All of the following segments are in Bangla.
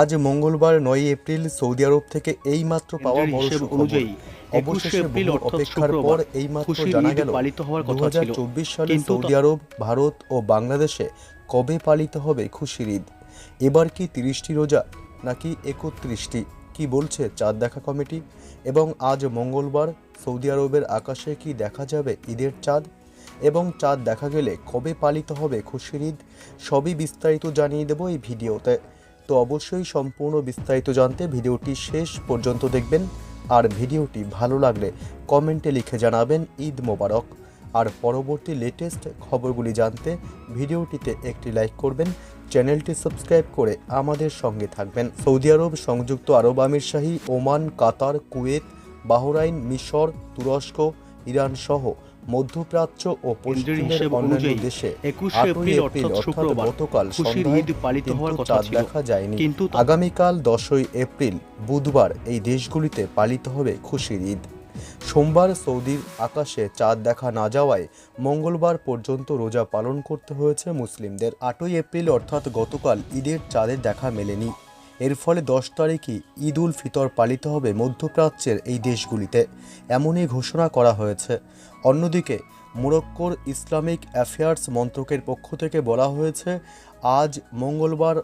আজ মঙ্গলবার নয় এপ্রিল সৌদি আরব থেকে এই মাত্র পাওয়া বড় অনুযায়ী অবশেষে বহু অপেক্ষার পর এইমাত্র খুশির জানা গেল দু সালে সৌদি আরব ভারত ও বাংলাদেশে কবে পালিত হবে খুশির ঈদ? এবার কি তিরিশটি রোজা নাকি একত্রিশটি? কি বলছে চাঁদ দেখা কমিটি? এবং আজ মঙ্গলবার সৌদি আরবের আকাশে কি দেখা যাবে ঈদের চাঁদ? এবং চাঁদ দেখা গেলে কবে পালিত হবে খুশির ঈদ? সবই বিস্তারিত জানিয়ে দেব এই ভিডিওতে। তো অবশ্যই সম্পূর্ণ বিস্তারিত জানতে ভিডিওটি শেষ পর্যন্ত দেখবেন। আর ভিডিওটি ভালো লাগলে কমেন্টে লিখে জানাবেন ঈদ মোবারক। আর পরবর্তী লেটেস্ট খবরগুলি জানতে ভিডিওটিতে একটি লাইক করবেন, চ্যানেলটি সাবস্ক্রাইব করে আমাদের সঙ্গে থাকবেন। সৌদি আরব সংযুক্ত আরব আমিরশাহী, ওমান, কাতার, কুয়েত, বাহরাইন, মিশর, তুরস্ক, ইরান সহ মধ্যপ্রাচ্য ও পশ্চিমের অন্যান্য দেশে 21 আটই এপ্রিল অর্থাৎ শুক্রবার গতকাল সন্ধ্যায় ঈদ পালিত হওয়ার কথা ছিল। দেখা যায়নি। কিন্তু আগামীকাল দশই এপ্রিল বুধবার এই দেশগুলিতে পালিত হবে খুশির ঈদ। সোমবার সৌদির আকাশে চাঁদ দেখা না যাওয়ায় মঙ্গলবার পর্যন্ত রোজা পালন করতে হয়েছে মুসলিমদের। আটই এপ্রিল অর্থাৎ গতকাল ঈদের চাঁদের দেখা মেলেনি। এর ফলে দশ তারিখই ঈদ উল ফিতর পালিত হবে মধ্যপ্রাচ্যের এই দেশগুলিতে, এমনই ঘোষণা করা হয়েছে। অন্যদিকে, মোরক্কোর ইসলামিক অ্যাফেয়ার্স মন্ত্রকের পক্ষ থেকে বলা হয়েছে, আজ মঙ্গলবার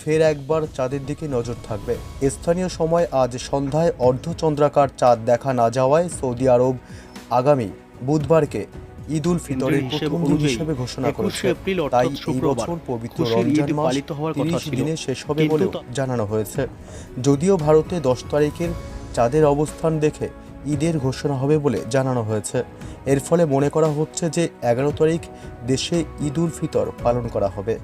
ফের একবার চাঁদের দিকে নজর থাকবে। স্থানীয় সময় আজ সন্ধ্যায় অর্ধচন্দ্রাকার চাঁদ দেখা না যাওয়ায় সৌদি আরব আগামী বুধবারকে ঈদ উল ফিতরের প্রথম দিন হিসেবে ঘোষণা করেছে। তাই এই বছর পবিত্র রমজান মাস তিরিশ দিনে শেষ হবে বলে বলেও জানানো হয়েছে। যদিও ভারতে দশ তারিখের চাঁদের অবস্থান দেখে ঈদের ঘোষণা হবে বলে জানানো হয়েছে। এর ফলে মনে করা হচ্ছে যে এগারো তারিখ দেশে ঈদ উল ফিতর পালন করা হবে।